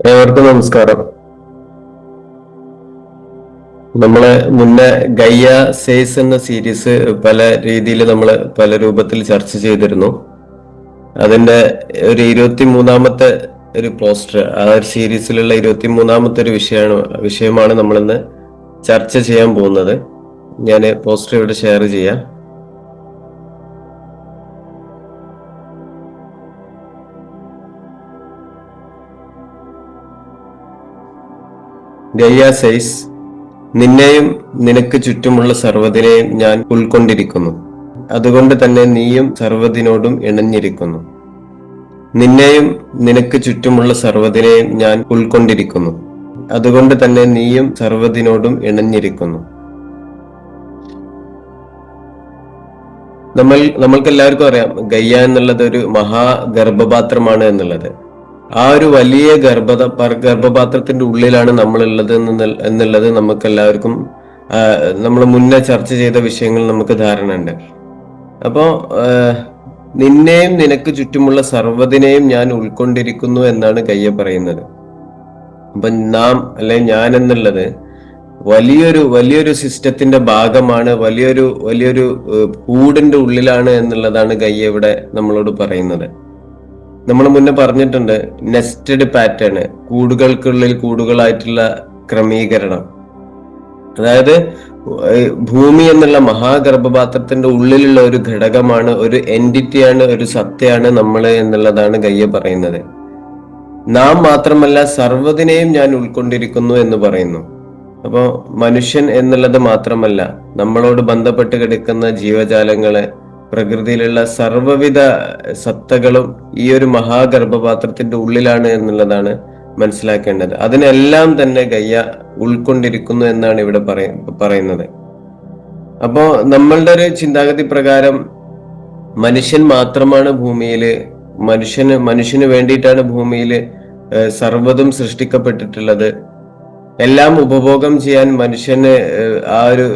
ഏവർക്കും നമസ്കാരം. നമ്മളെ മുന്നേ ഗയ്യ സേസ് എന്ന സീരീസ് പല രീതിയിൽ നമ്മൾ പല രൂപത്തിൽ ചർച്ച ചെയ്തിരുന്നു. അതിന്റെ ഒരു ഇരുപത്തി മൂന്നാമത്തെ ഒരു പോസ്റ്റർ ആ ഒരു സീരീസിലുള്ള ഇരുപത്തി മൂന്നാമത്തെ ഒരു വിഷയമാണ് വിഷയമാണ് നമ്മളിന്ന് ചർച്ച ചെയ്യാൻ പോകുന്നത്. ഞാൻ പോസ്റ്റർ ഇവിടെ ഷെയർ ചെയ്യാം. ഗയ്യ സൈസ് നിന്നെയും നിനക്ക് ചുറ്റുമുള്ള സർവതിനെയും ഞാൻ ഉൾക്കൊണ്ടിരിക്കുന്നു. അതുകൊണ്ട് തന്നെ നീയും സർവതിനോടും ഇണഞ്ഞിരിക്കുന്നു. നിന്നെയും നിനക്ക് ചുറ്റുമുള്ള സർവതിനെയും ഞാൻ ഉൾക്കൊണ്ടിരിക്കുന്നു. അതുകൊണ്ട് തന്നെ നീയും സർവതിനോടും ഇണഞ്ഞിരിക്കുന്നു. നമ്മൾ നമ്മൾക്ക് എല്ലാവർക്കും അറിയാം ഗയ്യ എന്നുള്ളത് ഒരു മഹാഗർഭപാത്രമാണ് എന്നുള്ളത്. ആ ഒരു വലിയ ഗർഭത ഗർഭപാത്രത്തിന്റെ ഉള്ളിലാണ് നമ്മളുള്ളത് എന്നുള്ളത് നമുക്ക് എല്ലാവർക്കും നമ്മൾ മുന്നേ ചർച്ച ചെയ്ത വിഷയങ്ങൾ നമുക്ക് ധാരണ ഉണ്ട്. അപ്പോ നിന്നെയും നിനക്ക് ചുറ്റുമുള്ള സർവതിനെയും ഞാൻ ഉൾക്കൊണ്ടിരിക്കുന്നു എന്നാണ് കയ്യ പറയുന്നത്. അപ്പൊ നാം അല്ലെ ഞാൻ എന്നുള്ളത് വലിയൊരു വലിയൊരു സിസ്റ്റത്തിന്റെ ഭാഗമാണ് വലിയൊരു വലിയൊരു കൂടിന്റെ ഉള്ളിലാണ് എന്നുള്ളതാണ് കയ്യ ഇവിടെ നമ്മളോട് പറയുന്നത്. നമ്മൾ മുന്നേ പറഞ്ഞിട്ടുണ്ട് നെസ്റ്റഡ് പാറ്റേൺ കൂടുകൾക്കുള്ളിൽ കൂടുകളായിട്ടുള്ള ക്രമീകരണം. അതായത് ഭൂമി എന്നുള്ള മഹാഗർഭപാത്രത്തിന്റെ ഉള്ളിലുള്ള ഒരു ഘടകമാണ് ഒരു എന്റിറ്റിയാണ് ഒരു സത്യമാണ് നമ്മൾ എന്നുള്ളതാണ് ഗയ്യ പറയുന്നത്. നാം മാത്രമല്ല സർവതിനെയും ഞാൻ ഉൾക്കൊണ്ടിരിക്കുന്നു എന്ന് പറയുന്നു. അപ്പോൾ മനുഷ്യൻ എന്നുള്ളത് മാത്രമല്ല നമ്മളോട് ബന്ധപ്പെട്ട് കിടക്കുന്ന ജീവജാലങ്ങളെ പ്രകൃതിയിലുള്ള സർവവിധ സത്തകളും ഈ ഒരു മഹാഗർഭപാത്രത്തിന്റെ ഉള്ളിലാണ് എന്നുള്ളതാണ് മനസ്സിലാക്കേണ്ടത്. അതിനെല്ലാം തന്നെ ഗയ്യ ഉൾക്കൊണ്ടിരിക്കുന്നു എന്നാണ് ഇവിടെ പറയുന്നത്. അപ്പോ നമ്മളുടെ ഒരു ചിന്താഗതി പ്രകാരം മനുഷ്യൻ മാത്രമാണ് ഭൂമിയിൽ മനുഷ്യന് മനുഷ്യന് വേണ്ടിയിട്ടാണ് ഭൂമിയിൽ സർവതും സൃഷ്ടിക്കപ്പെട്ടിട്ടുള്ളത്. എല്ലാം ഉപഭോഗം ചെയ്യാൻ മനുഷ്യന് ആ ഒരു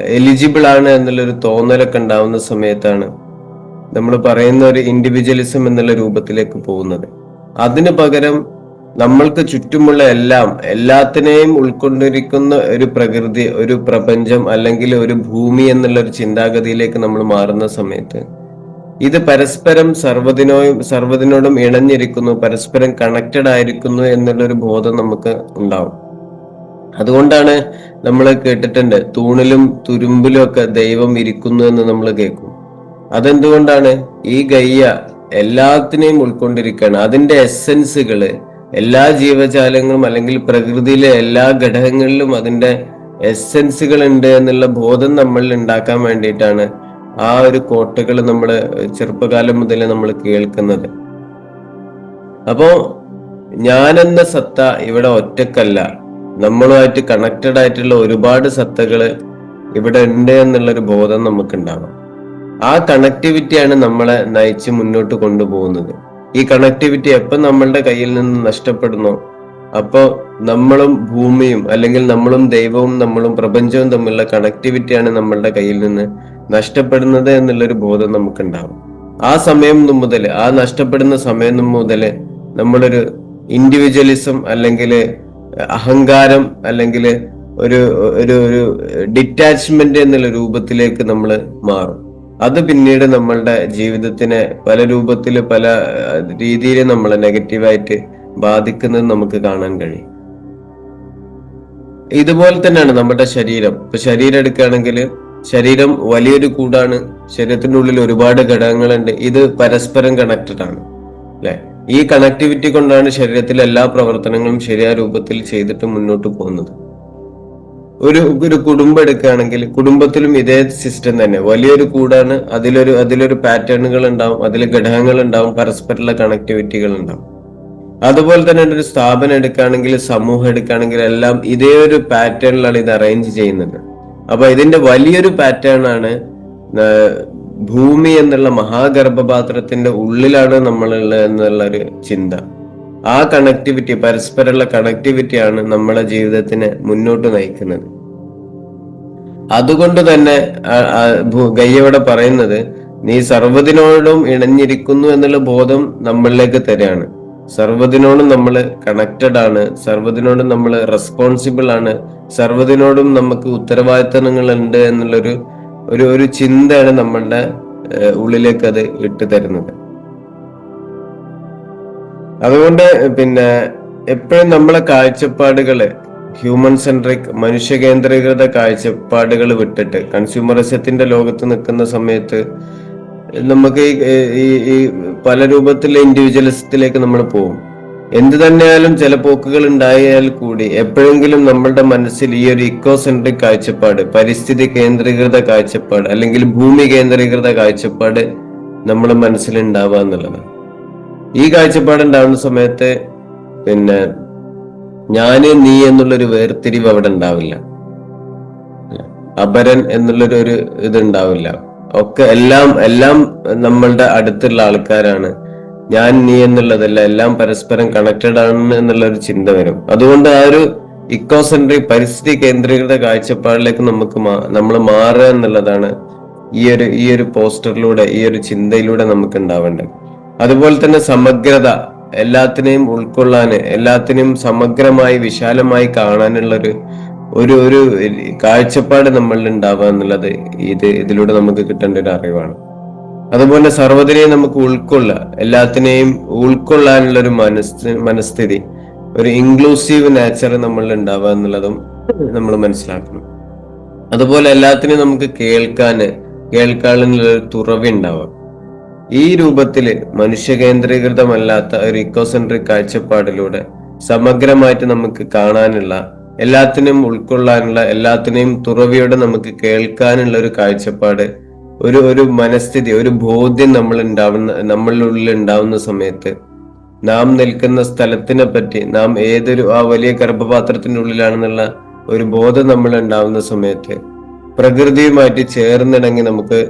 എലിജിബിൾ ആണ് എന്നുള്ളൊരു തോന്നലൊക്കെ ഉണ്ടാവുന്ന സമയത്താണ് നമ്മൾ പറയുന്ന ഒരു ഇൻഡിവിജ്വലിസം എന്നുള്ള രൂപത്തിലേക്ക് പോകുന്നത്. അതിനു പകരം നമ്മൾക്ക് ചുറ്റുമുള്ള എല്ലാം എല്ലാത്തിനെയും ഉൾക്കൊണ്ടിരിക്കുന്ന ഒരു പ്രകൃതി ഒരു പ്രപഞ്ചം അല്ലെങ്കിൽ ഒരു ഭൂമി എന്നുള്ള ഒരു ചിന്താഗതിയിലേക്ക് നമ്മൾ മാറുന്ന സമയത്ത് ഇത് പരസ്പരം സർവതിനോയും സർവതിനോടും ഇണഞ്ഞിരിക്കുന്നു പരസ്പരം കണക്റ്റഡ് ആയിരിക്കുന്നു എന്നുള്ളൊരു ബോധം നമുക്ക് ഉണ്ടാവും. അതുകൊണ്ടാണ് നമ്മൾ കേട്ടിട്ടുണ്ട് തൂണിലും തുരുമ്പിലും ഒക്കെ ദൈവം ഇരിക്കുന്നു എന്ന് നമ്മൾ കേൾക്കും. അതെന്തുകൊണ്ടാണ്? ഈ ഗയ്യ എല്ലാത്തിനെയും ഉൾക്കൊണ്ടിരിക്കുകയാണ്. അതിന്റെ എസെൻസുകൾ എല്ലാ ജീവജാലങ്ങളും അല്ലെങ്കിൽ പ്രകൃതിയിലെ എല്ലാ ഘടകങ്ങളിലും അതിന്റെ എസെൻസുകൾ ഉണ്ട് എന്നുള്ള ബോധം നമ്മളിൽ ഉണ്ടാക്കാൻ വേണ്ടിയിട്ടാണ് ആ ഒരു കോട്ടകൾ നമ്മൾ ചെറുപ്പകാലം മുതൽ നമ്മൾ കേൾക്കുന്നത്. അപ്പോ ഞാനെന്ന സത്ത ഇവിടെ ഒറ്റക്കല്ല. നമ്മളുമായിട്ട് കണക്റ്റഡ് ആയിട്ടുള്ള ഒരുപാട് സത്തകൾ ഇവിടെ ഉണ്ട് എന്നുള്ളൊരു ബോധം നമുക്ക് ഉണ്ടാവണം ആ കണക്ടിവിറ്റിയാണ് നമ്മളെ നയിച്ച് മുന്നോട്ട് കൊണ്ടുപോകുന്നത്. ഈ കണക്ടിവിറ്റി എപ്പം നമ്മളുടെ കയ്യിൽ നിന്ന് നഷ്ടപ്പെടുന്നു അപ്പോൾ നമ്മളും ഭൂമിയും അല്ലെങ്കിൽ നമ്മളും ദൈവവും നമ്മളും പ്രപഞ്ചവും തമ്മിലുള്ള കണക്ടിവിറ്റിയാണ് നമ്മളുടെ കയ്യിൽ നിന്ന് നഷ്ടപ്പെടുന്നത് എന്നുള്ളൊരു ബോധം നമുക്കുണ്ടാവും. ആ സമയം മുതൽ ആ നഷ്ടപ്പെടുന്ന സമയം മുതൽ നമ്മളൊരു ഇൻഡിവിജ്വലിസം അല്ലെങ്കിൽ അഹങ്കാരം അല്ലെങ്കിൽ ഒരു ഒരു ഒരു ഡിറ്റാച്ച്മെന്റ് എന്നുള്ള രൂപത്തിലേക്ക് നമ്മൾ മാറും. അത് പിന്നീട് നമ്മളുടെ ജീവിതത്തിനെ പല രൂപത്തിൽ പല രീതിയിൽ നമ്മളെ നെഗറ്റീവായിട്ട് ബാധിക്കുന്നത് നമുക്ക് കാണാൻ കഴിയും. ഇതുപോലെ തന്നെയാണ് നമ്മുടെ ശരീരം. ഇപ്പൊ ശരീരം എടുക്കുകയാണെങ്കിൽ ശരീരം വലിയൊരു കൂടാണ്. ശരീരത്തിനുള്ളിൽ ഒരുപാട് ഘടകങ്ങളുണ്ട്. ഇത് പരസ്പരം കണക്റ്റഡ് ആണ്. അല്ലെ? ഈ കണക്ടിവിറ്റി കൊണ്ടാണ് ശരീരത്തിലെ എല്ലാ പ്രവർത്തനങ്ങളും ശരിയായ രൂപത്തിൽ ചെയ്തിട്ട് മുന്നോട്ട് പോകുന്നത്. ഒരു ഒരു കുടുംബം എടുക്കുകയാണെങ്കിൽ കുടുംബത്തിലും ഇതേ സിസ്റ്റം തന്നെ. വലിയൊരു കൂടാണ് അതിലൊരു അതിലൊരു പാറ്റേണുകൾ ഉണ്ടാവും അതിൽ ഘടകങ്ങൾ ഉണ്ടാവും പരസ്പരമുള്ള കണക്ടിവിറ്റികൾ ഉണ്ടാവും. അതുപോലെ തന്നെ ഒരു സ്ഥാപനം എടുക്കുകയാണെങ്കിൽ സമൂഹം എടുക്കുകയാണെങ്കിൽ എല്ലാം ഇതേ ഒരു പാറ്റേണിലാണ് ഇത് അറേഞ്ച് ചെയ്യുന്നത്. അപ്പൊ ഇതിന്റെ വലിയൊരു പാറ്റേൺ ആണ് ഭൂമി എന്നുള്ള മഹാഗർഭപാത്രത്തിന്റെ ഉള്ളിലാണ് നമ്മളുള്ളത് എന്നുള്ള ഒരു ചിന്ത. ആ കണക്ടിവിറ്റി പരസ്പരമുള്ള കണക്ടിവിറ്റിയാണ് നമ്മളെ ജീവിതത്തിനെ മുന്നോട്ട് നയിക്കുന്നത്. അതുകൊണ്ട് തന്നെ ഗയ്യവിടെ പറയുന്നത് നീ സർവതിനോടും ഇണഞ്ഞിരിക്കുന്നു എന്നുള്ള ബോധം നമ്മളിലേക്ക് തരികയാണ്. സർവതിനോടും നമ്മൾ കണക്റ്റഡ് ആണ് സർവതിനോടും നമ്മൾ റെസ്പോൺസിബിൾ ആണ് സർവതിനോടും നമുക്ക് ഉത്തരവാദിത്തങ്ങൾ ഉണ്ട് എന്നുള്ളൊരു ഒരു ഒരു ചിന്തയാണ് നമ്മളുടെ ഉള്ളിലേക്ക് അത് ഇട്ട് തരുന്നത്. അതുകൊണ്ട് പിന്നെ എപ്പോഴും നമ്മളെ കാഴ്ചപ്പാടുകൾ ഹ്യൂമൻ സെൻട്രിക് മനുഷ്യ കേന്ദ്രീകൃത കാഴ്ചപ്പാടുകൾ വിട്ടിട്ട് കൺസ്യൂമറിസത്തിന്റെ ലോകത്ത് നിൽക്കുന്ന സമയത്ത് നമുക്ക് ഈ പല രൂപത്തിലുള്ള ഇൻഡിവിജ്വലിസത്തിലേക്ക് നമ്മൾ പോകും. എന്ത് തന്നെയാലും ചില പോക്കുകൾ ഉണ്ടായാൽ കൂടി എപ്പോഴെങ്കിലും നമ്മളുടെ മനസ്സിൽ ഈ ഒരു ഇക്കോ സെൻട്രിക് കാഴ്ചപ്പാട് പരിസ്ഥിതി കേന്ദ്രീകൃത കാഴ്ചപ്പാട് അല്ലെങ്കിൽ ഭൂമി കേന്ദ്രീകൃത കാഴ്ചപ്പാട് നമ്മുടെ മനസ്സിൽ ഉണ്ടാവുക എന്നുള്ളതാണ് ഈ കാഴ്ചപ്പാട് ഉണ്ടാവുന്ന സമയത്ത് പിന്നെ ഞാൻ നീ എന്നുള്ളൊരു വേർതിരിവ് അവിടെ ഉണ്ടാവില്ല. അപരൻ എന്നുള്ളൊരു ഒരു ഇത് ഉണ്ടാവില്ല. ഒക്കെ എല്ലാം എല്ലാം നമ്മളുടെ അടുത്തുള്ള ആൾക്കാരാണ് ഞാൻ നീ എന്നുള്ളതല്ല എല്ലാം പരസ്പരം കണക്റ്റഡ് ആണ് എന്നുള്ള ഒരു ചിന്ത വരും. അതുകൊണ്ട് ആ ഒരു ഇക്കോ സെൻട്രിക് പരിസ്ഥിതി കേന്ദ്രീകൃത കാഴ്ചപ്പാടിലേക്ക് നമുക്ക് നമ്മൾ മാറുക എന്നുള്ളതാണ് ഈ ഒരു ഈ ഒരു പോസ്റ്ററിലൂടെ ഈ ഒരു ചിന്തയിലൂടെ നമുക്ക് ഉണ്ടാവേണ്ടത് അതുപോലെ തന്നെ സമഗ്രത എല്ലാത്തിനെയും ഉൾക്കൊള്ളാന് എല്ലാത്തിനെയും സമഗ്രമായി വിശാലമായി കാണാനുള്ള ഒരു ഒരു ഒരു കാഴ്ചപ്പാട് നമ്മളിൽ ഉണ്ടാവുക എന്നുള്ളത് ഇത് ഇതിലൂടെ നമുക്ക് കിട്ടേണ്ട ഒരു അറിവാണ്. അതുപോലെ സർവതിനെയും നമുക്ക് ഉൾക്കൊള്ളുക എല്ലാത്തിനെയും ഉൾക്കൊള്ളാനുള്ള ഒരു മനസ് മനസ്ഥിതി ഒരു ഇൻക്ലൂസീവ് നേച്ചർ നമ്മളിൽ ഉണ്ടാവുക എന്നുള്ളതും നമ്മൾ മനസ്സിലാക്കണം. അതുപോലെ എല്ലാത്തിനെയും നമുക്ക് കേൾക്കാന് കേൾക്കാനുള്ള തുറവി ഉണ്ടാവുക ഈ രൂപത്തിൽ മനുഷ്യ കേന്ദ്രീകൃതമല്ലാത്ത ഒരു ഇക്കോസെൻട്രിക് കാഴ്ചപ്പാടിലൂടെ സമഗ്രമായിട്ട് നമുക്ക് കാണാനുള്ള എല്ലാത്തിനെയും ഉൾക്കൊള്ളാനുള്ള എല്ലാത്തിനെയും തുറവിയോടെ നമുക്ക് കേൾക്കാനുള്ള ഒരു കാഴ്ചപ്പാട് ഒരു ഒരു മനസ്ഥിതി ഒരു ബോധ്യം നമ്മൾ ഉണ്ടാവുന്ന നമ്മളുടെ ഉള്ളിൽ ഉണ്ടാവുന്ന സമയത്ത് നാം നിൽക്കുന്ന സ്ഥലത്തിനെ പറ്റി നാം ഏതൊരു ആ വലിയ ഗർഭപാത്രത്തിന്റെ ഉള്ളിലാണെന്നുള്ള ഒരു ബോധം നമ്മൾ ഉണ്ടാവുന്ന സമയത്ത് പ്രകൃതിയുമായിട്ട് ചേർന്നിണങ്ങി നമുക്ക്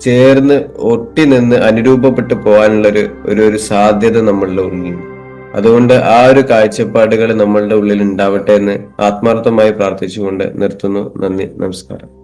ചേർന്ന് ഒട്ടി നിന്ന് അനുരൂപപ്പെട്ടു പോകാനുള്ള ഒരു ഒരു ഒരു സാധ്യത നമ്മളുടെ ഉള്ളിലുണ്ട് അതുകൊണ്ട് ആ ഒരു കാഴ്ചപ്പാടുകൾ നമ്മളുടെ ഉള്ളിൽ ഉണ്ടാവട്ടെ എന്ന് ആത്മാർത്ഥമായി പ്രാർത്ഥിച്ചുകൊണ്ട് നിർത്തുന്നു. നന്ദി നമസ്കാരം.